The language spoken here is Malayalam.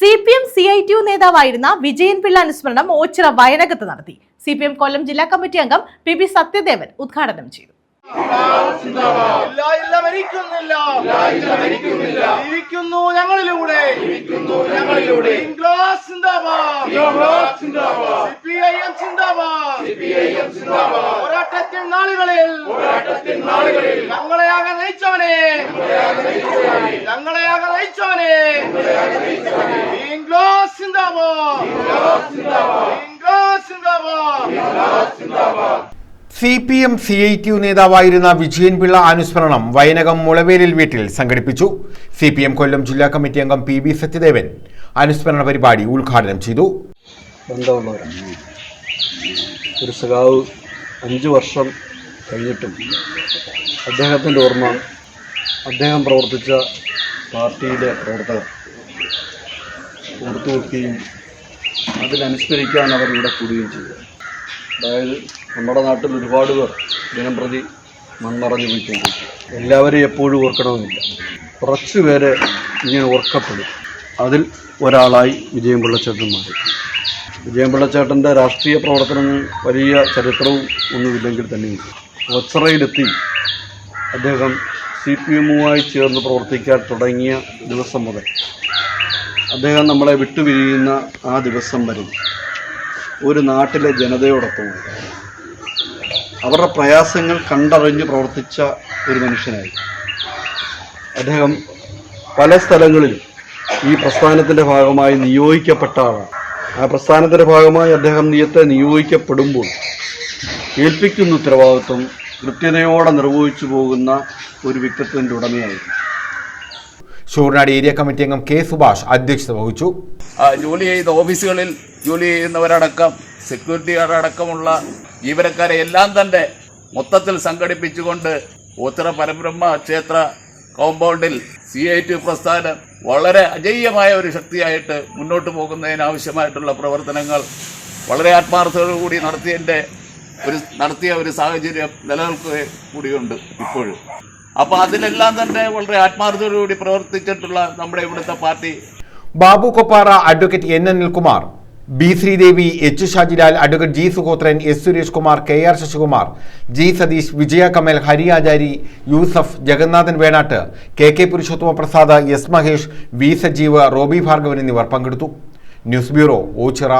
C P M C I T U നേതാവായിരുന്ന വിജയൻ പിള്ള അനുസ്മരണം ഓച്ചിറ വയനകത്ത് നടത്തി. സി പി എം കൊല്ലം ജില്ലാ കമ്മിറ്റി അംഗം പി പി സത്യദേവൻ ഉദ്ഘാടനം ചെയ്തു. ഇല്ല ഇല്ല മരിക്കുന്നില്ല ജീവിക്കുന്നു ഞങ്ങളിലൂടെ. പോരാട്ടത്തിൻ നാളുകളിൽ. ഞങ്ങളെയാകെ നയിച്ചവനെ. ഞങ്ങളെയാകെ നയിച്ചവനെ. ഇംഗ്ലോ സിന്ദാബാദ്. ഇംഗ്ലോ സിന്ദാബാദ്. C P M C I T U നേതാവായിരുന്ന വിജയൻപിള്ള അനുസ്മരണം വയനകം മുളവേലിൽ വീട്ടിൽ സംഘടിപ്പിച്ചു. സി പി എം കൊല്ലം ജില്ലാ കമ്മിറ്റി അംഗം പി ബി സത്യദേവൻ അനുസ്മരണ പരിപാടി ഉദ്ഘാടനം ചെയ്തു. ബന്ധമുള്ളവരാണ്. ഒരു സഖാവ് അഞ്ച് വർഷം കഴിഞ്ഞിട്ടും അദ്ദേഹത്തിന്റെ ഓർമ്മ അദ്ദേഹം പ്രവർത്തിച്ച പാർട്ടിയിലെ പ്രവർത്തകർ ഓർത്തു വെക്കുകയും അതിനനുസ്മരിക്കാൻ അവർ ഇവിടെ കൂടുകയും ചെയ്തു. അതായത് നമ്മുടെ നാട്ടിൽ ഒരുപാട് പേർ ദിനം പ്രതി മൺമറഞ്ഞു പോയിക്കൊണ്ടിരിക്കും എല്ലാവരെയും എപ്പോഴും ഓർക്കണമെന്നില്ല. കുറച്ച് പേരെ ഇങ്ങനെ ഓർക്കപ്പെടും. അതിൽ ഒരാളായി വിജയം പിള്ളച്ചേട്ടൻ മാറി വിജയം പിള്ളച്ചേട്ടന്റെ രാഷ്ട്രീയ പ്രവർത്തനങ്ങൾ വലിയ ചരിത്രവും ഒന്നുമില്ലെങ്കിൽ തന്നെയും. ഒച്ചറയിലെത്തി അദ്ദേഹം സി പി എമ്മുമായി ചേർന്ന് പ്രവർത്തിക്കാൻ തുടങ്ങിയ ദിവസം മുതൽ അദ്ദേഹം നമ്മളെ വിട്ടുപിരിയുന്ന ആ ദിവസം വരെ ഒരു നാട്ടിലെ ജനതയോടൊപ്പം അവരുടെ പ്രയാസങ്ങൾ കണ്ടറിഞ്ഞ് പ്രവർത്തിച്ച ഒരു മനുഷ്യനായി. അദ്ദേഹം പല സ്ഥലങ്ങളിലും ഈ പ്രസ്ഥാനത്തിന്റെ ഭാഗമായി നിയോഗിക്കപ്പെട്ട ആളാണ് ആ പ്രസ്ഥാനത്തിന്റെ ഭാഗമായി അദ്ദേഹം നിയത്തെ നിയോഗിക്കപ്പെടുമ്പോൾ ഏൽപ്പിക്കുന്ന ഉത്തരവാദിത്വം കൃത്യതയോടെ നിർവഹിച്ചു പോകുന്ന ഒരു വ്യക്തിത്വത്തിന്റെ ഉടമയായിരുന്നു. ഷൂർനാട് ഏരിയ കമ്മിറ്റി അംഗം കെ സുഭാഷ് അധ്യക്ഷത വഹിച്ചു. ജോലി ചെയ്ത ഓഫീസുകളിൽ ജോലി ചെയ്യുന്നവരടക്കം സെക്യൂരിറ്റി അടക്കമുള്ള ജീവനക്കാരെ എല്ലാം തന്നെ മൊത്തത്തിൽ സംഘടിപ്പിച്ചുകൊണ്ട് ഉത്തര പരബ്രഹ്മ ക്ഷേത്ര കോമ്പൗണ്ടിൽ സി ഐ ടി പ്രസ്ഥാനം വളരെ അജയ്യമായ ഒരു ശക്തിയായിട്ട് മുന്നോട്ട് പോകുന്നതിനാവശ്യമായിട്ടുള്ള പ്രവർത്തനങ്ങൾ വളരെ ആത്മാർത്ഥതയോടുകൂടി നടത്തിയതിന്റെ ഒരു നടത്തിയ ഒരു സാഹചര്യം നിലനിൽക്കുക കൂടിയുണ്ട് ഇപ്പോഴും. അപ്പോൾ അതിലെല്ലാം തന്നെ വളരെ ആത്മാർത്ഥതയോടുകൂടി പ്രവർത്തിച്ചിട്ടുള്ള നമ്മുടെ ഇവിടുത്തെ party. Babu Koppara advocate N Anilkumar B Sreedevi H Shajilal advocate G Sugothran S Suresh Kumar K R Sasikumar G Satheesh Vijaya Kamal Hari Achari Yusuf Jagannathan Venat K K Purushothama Prasad S Mahesh V Sajeev Roby Bhargavan എന്നിവർ പങ്കെടുത്തു. News bureau Ochira.